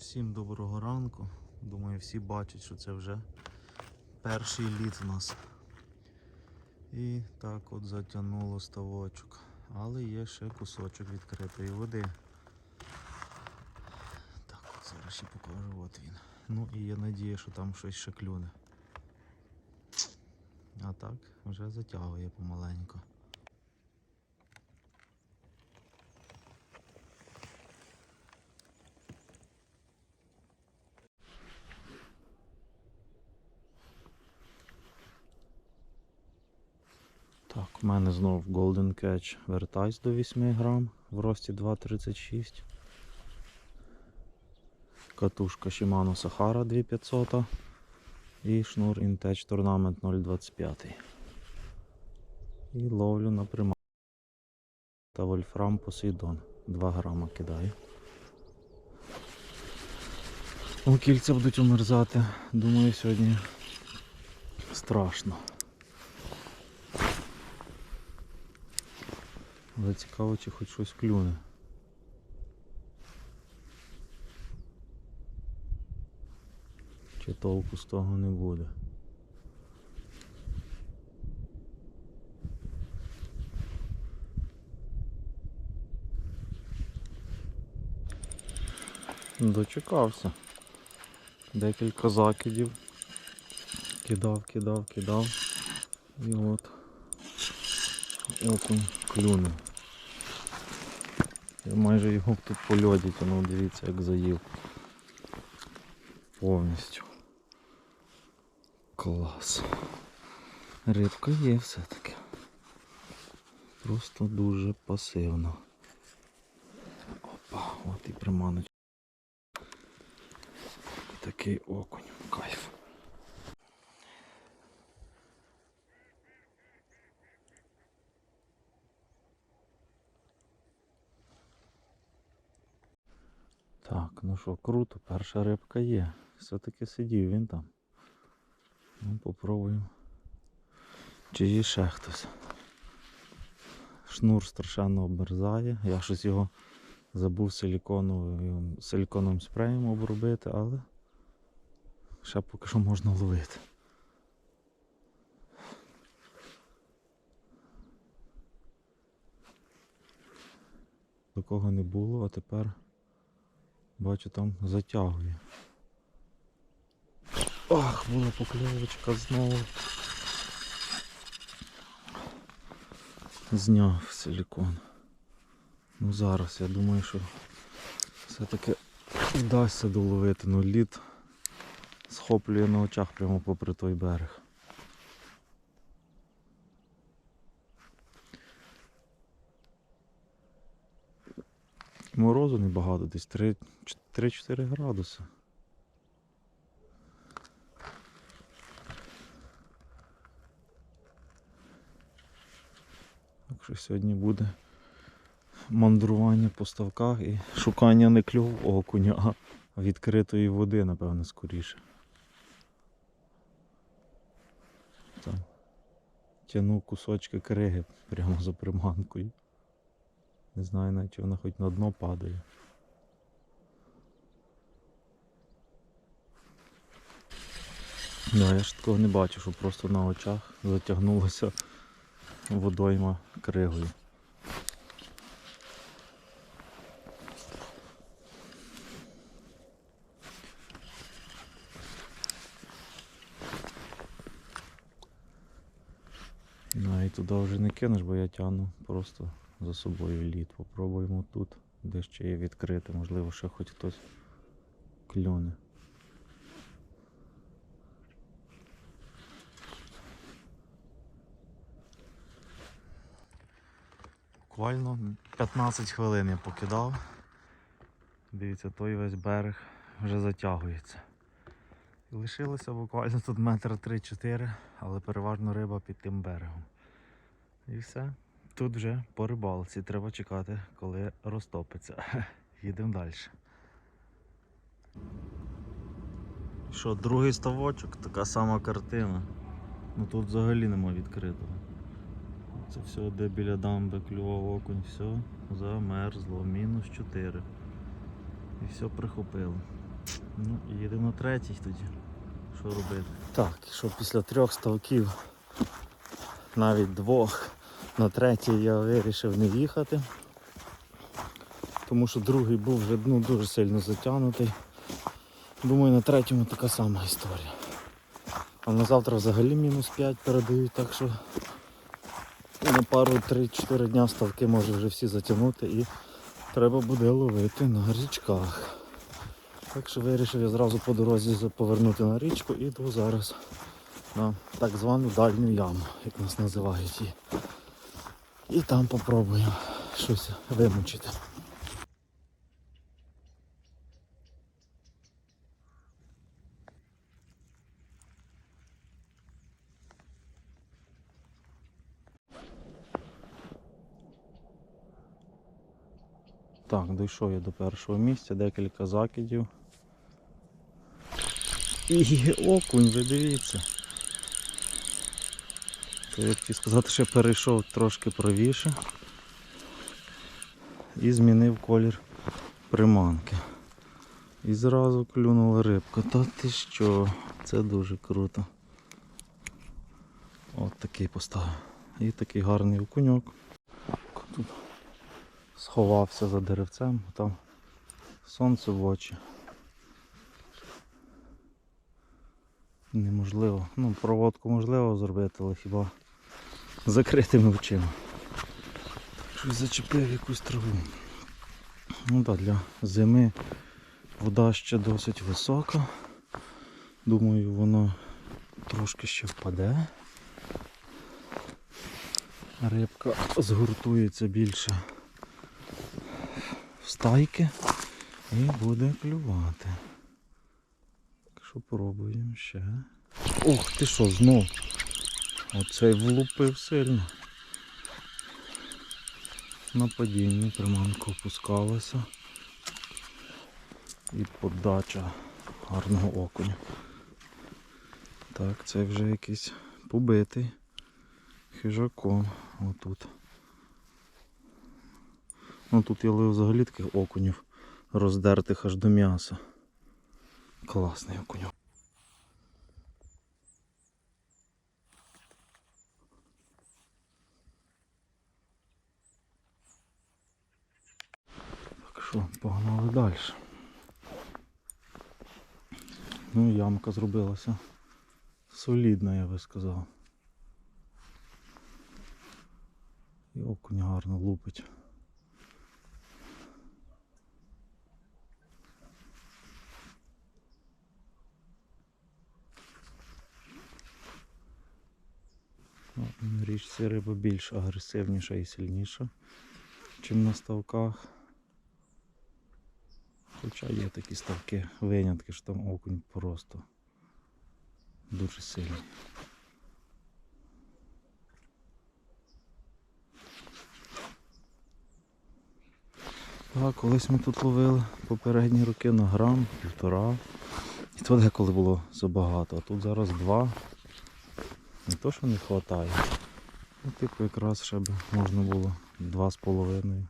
Всім доброго ранку. Думаю, всі бачать, що це вже перший літ у нас. І так от затягнуло ставочок. Але є ще кусочок відкритої води. Так, от зараз ще покажу, от він. Ну і є надія, що там щось ще клюне. А так, вже затягує помаленьку. Так, у мене знов Golden Catch Vertice до 8 грам в рості 2,36. Катушка Shimano Sahara 2500 і шнур Intech Tournament 0,25. І ловлю на приманку. Та Вольфрам Посейдон 2 грама кидаю. О, кільця будуть умерзати. Думаю, сьогодні страшно. Але цікаво, чи хоч щось клюне. Чи толку з того не буде. Дочекався. Декілька закидів. Кидав, кидав, кидав. І от окунь клюнув. Я майже його тут по льоді дивіться як заїв. Повністю. Клас. Рибка є все-таки. Просто дуже пасивно. Опа, от і приманочка. Такий окунь. Кайф. Так, ну що, круто, перша рибка є. Все-таки сидів він там. Ну, попробуємо. Чи є ще хтось. Шнур страшенно обмерзає. Я щось його забув силіконовим, спреєм обробити, але ще поки що можна ловити. Такого не було, а тепер бачу там затягує. Ах, була покльовочка знову. Зняв силікон. Ну зараз я думаю, що все-таки вдасться доловити, ну лід схоплює на очах прямо попри той берег. Морозу небагато, десь 3-4 градуси. Так що сьогодні буде мандрування по ставках і шукання не клюв окуня, а відкритої води, напевно, скоріше. Там тяну кусочки криги прямо за приманкою. Не знаю навіть чи вона хоч на дно падає. Да, я ж такого не бачу, що просто на очах затягнулося водойма кригою. Ну і туди вже не кинеш, бо я тягну просто за собою лід. Попробуємо тут, де ще є відкрите, можливо, ще хоч хтось клюне. Буквально 15 хвилин я покидав. Дивіться, той весь берег вже затягується. Лишилося буквально тут метр 3-4, але переважно риба під тим берегом. І все. Тут вже по рибалці. Треба чекати, коли розтопиться. Їдемо далі. Що, другий ставочок, така сама картина. Ну тут взагалі нема відкритого. Це все, де біля дамби клював окунь, все замерзло, мінус 4. І все прихопило. Ну, їдемо на третій тоді. Що робити? Так, що після трьох ставків, навіть двох, на третій я вирішив не їхати. Тому що другий був вже ну, дуже сильно затягнутий. Думаю, на третьому така сама історія. А на завтра взагалі мінус 5 передають, так що на пару 3-4 дня ставки може вже всі затягнути і треба буде ловити на річках. Так що вирішив я зразу по дорозі повернути на річку і йду зараз на так звану дальню яму, як нас називають її. І там попробую щось вимучити. Так, дійшов я до першого місця, декілька закидів. І окунь, ви дивіться. Я хотів сказати, що я перейшов трошки правіше і змінив колір приманки. І зразу клюнула рибка. Та ти що? Це дуже круто. От такий поставив. І такий гарний окуньок. Тут сховався за деревцем, там сонце в очі. Неможливо. Ну, проводку можливо зробити, але хіба закритими очима. Щось зачепив якусь траву. Ну так, для зими вода ще досить висока. Думаю, воно трошки ще впаде. Рибка згуртується більше в стайки і буде клювати. Так що пробуємо ще. Ох, ти що, знов? Оцей влупив сильно. На падінні приманка опускалася. І подача гарного окуня. Так, це вже якийсь побитий хижаком. Отут. Ну тут я ловив взагалі таких окунів роздертих аж до м'яса. Класний окуньок. Що, погнали далі. Ну, ямка зробилася. Солідна, я би сказав. І окунь гарно лупить. Ну, річці риба більш агресивніша і сильніша, ніж на ставках. Хоча є такі ставки, винятки, що там окунь просто дуже сильний. Так, колись ми тут ловили попередні роки на грам, півтора. І то деколи було забагато, а тут зараз два. Не то, що не вистачає. Ну, типу, якраз ще б можна було два з половиною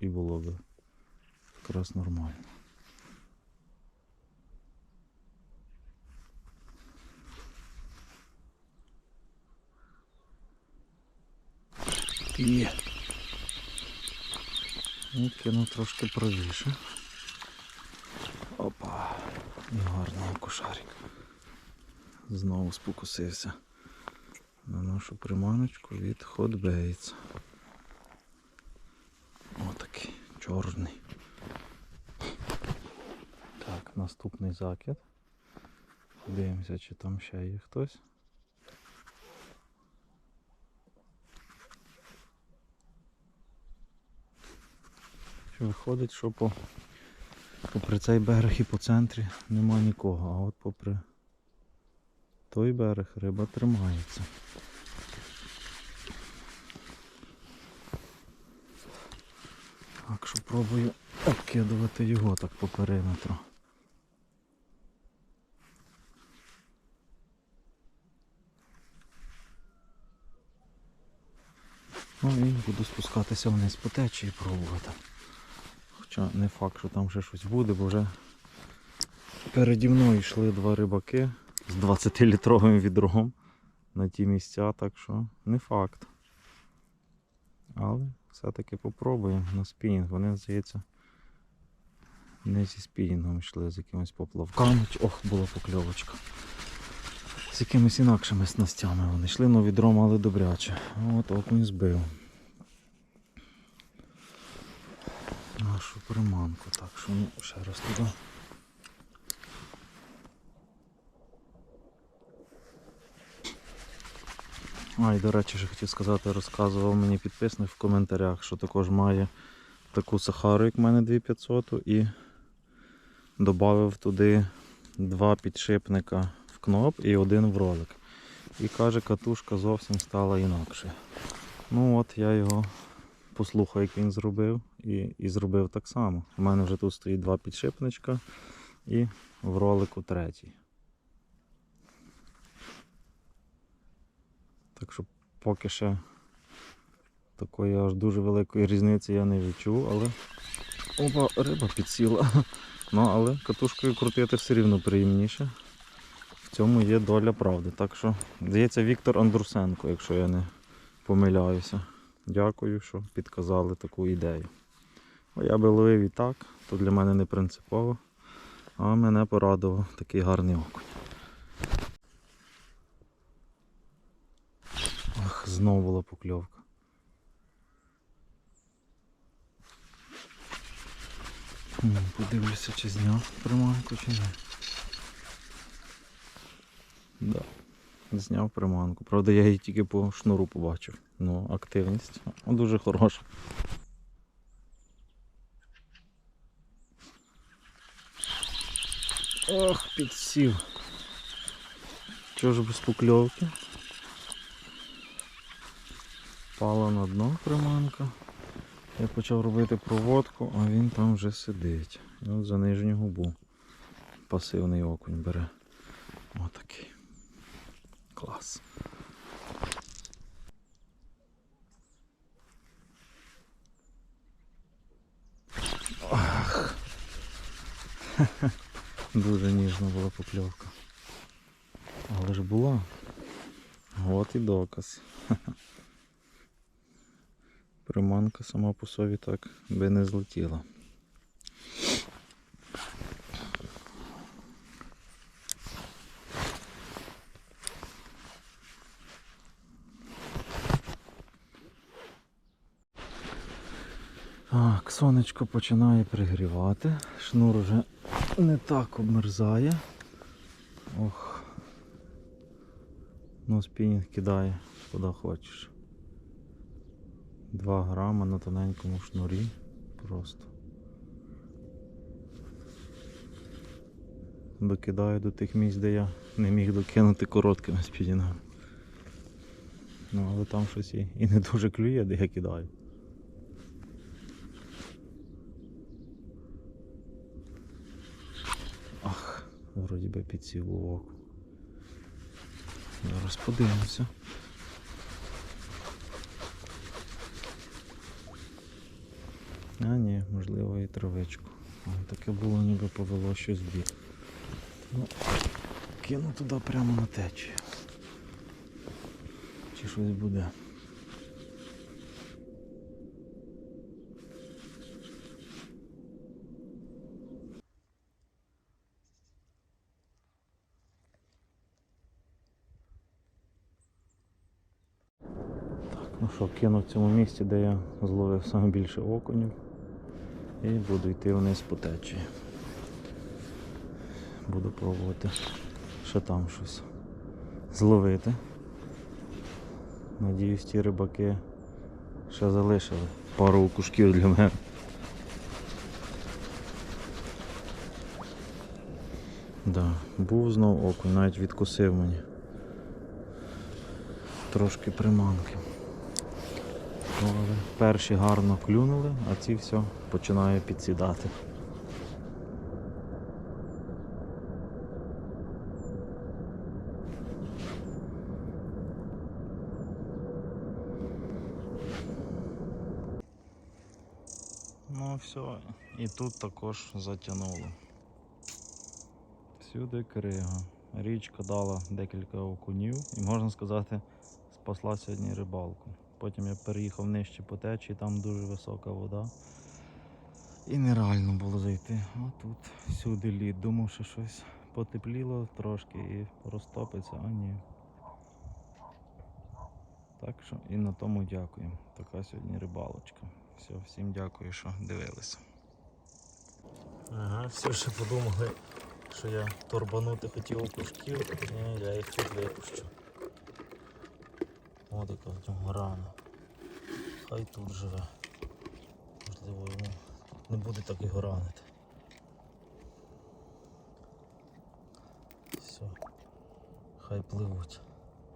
і було б якраз нормально. Є. І кинув трошки правіше. Опа. І гарний кошарик. Знову спокусився на нашу приманочку від Hot Baits. Отакий чорний. Наступний закид. Дивимося, чи там ще є хтось. Виходить, що по, попри цей берег і по центрі нема нікого, а от попри той берег риба тримається. Так що пробую обкидувати його так по периметру. Ну і буду спускатися вниз по течії і пробувати. Хоча не факт, що там ще щось буде, бо вже Переді мною йшли два рибаки з 20-літровим відром на ті місця, так що не факт. Але все-таки попробуємо на спінінг. Вони, здається, не зі спінінгом йшли, з якимось поплавками. Ох, була покльовочка. З якимись інакшими снастями вони йшли, але відро мали добряче. От окунь збив. Нашу приманку. Так що ну, ще раз туди. А, і до речі, ще хотів сказати, розказував мені підписник в коментарях, що також має таку сахару, як в мене 2500, і додав туди два підшипника кноп і один в ролик. І каже, катушка зовсім стала інакше. Ну от я його послухав, як він зробив, і, і зробив так само. У мене вже тут стоїть два підшипничка і в ролику третій. Так що поки ще такої аж дуже великої різниці я не відчув, але опа, риба підсіла. Ну, але катушкою крутити все рівно приємніше. В цьому є доля правди. Так що, здається, Віктор Андрусенко, якщо я не помиляюся. Дякую, що підказали таку ідею. Бо я би ловив і так, то для мене не принципово. А мене порадував такий гарний окунь. Ах, знову була покльовка. Подивлюся, чи зняв приманку, чи ні. Да. Зняв приманку. Правда, я її тільки по шнуру побачив. Ну, активність дуже хороша. Ох, підсів. Чого ж без покльовки? Пала на дно приманка. Я почав робити проводку, а він там вже сидить. І от за нижню губу. Пасивний окунь бере. Отакий. Клас. Ах. Дуже ніжна була покльовка. Але ж була. От і доказ. Приманка сама по собі так би не злетіла. Так, сонечко починає пригрівати, шнур вже не так обмерзає. Ох. Ну, спінінг кидає куди хочеш. 2 грама на тоненькому шнурі. Просто. Докидаю до тих місць, де я не міг докинути короткими спінінгами. Ну, але там щось і, не дуже клює, де я кидаю. Ах, вроді би підсів око. Зараз подивимося. А ні, можливо і травичку. Таке було ніби повело щось в бік. Ну, кину туди прямо на течію. Чи щось буде. Що, кину в цьому місці, де я зловив саме більше окунів. І буду йти вниз по течії. Буду пробувати ще там щось зловити. Надіюсь, ті рибаки ще залишили пару кушків для мене. Да, був знов окунь, навіть відкусив мені. Трошки приманки. Але перші гарно клюнули, а ці все починає підсідати. Ну все, і тут також затягнуло. Всюди крига. Річка дала декілька окунів і можна сказати, спасла сьогодні рибалку. Потім я переїхав нижче по течії, там дуже висока вода. І нереально було зайти. А тут всюди лід. Думав, що щось потепліло трошки і розтопиться, а ні. Так що і на тому дякуємо. Така сьогодні рибалочка. Все, всім дякую, що дивилися. Ага, всі ще подумали, що я торбанути хотів окушків, ні, я їх тут випущу. О, яка в нього рана. Хай тут живе. Можливо, йому не буде так його ранити. Все. Хай пливуть.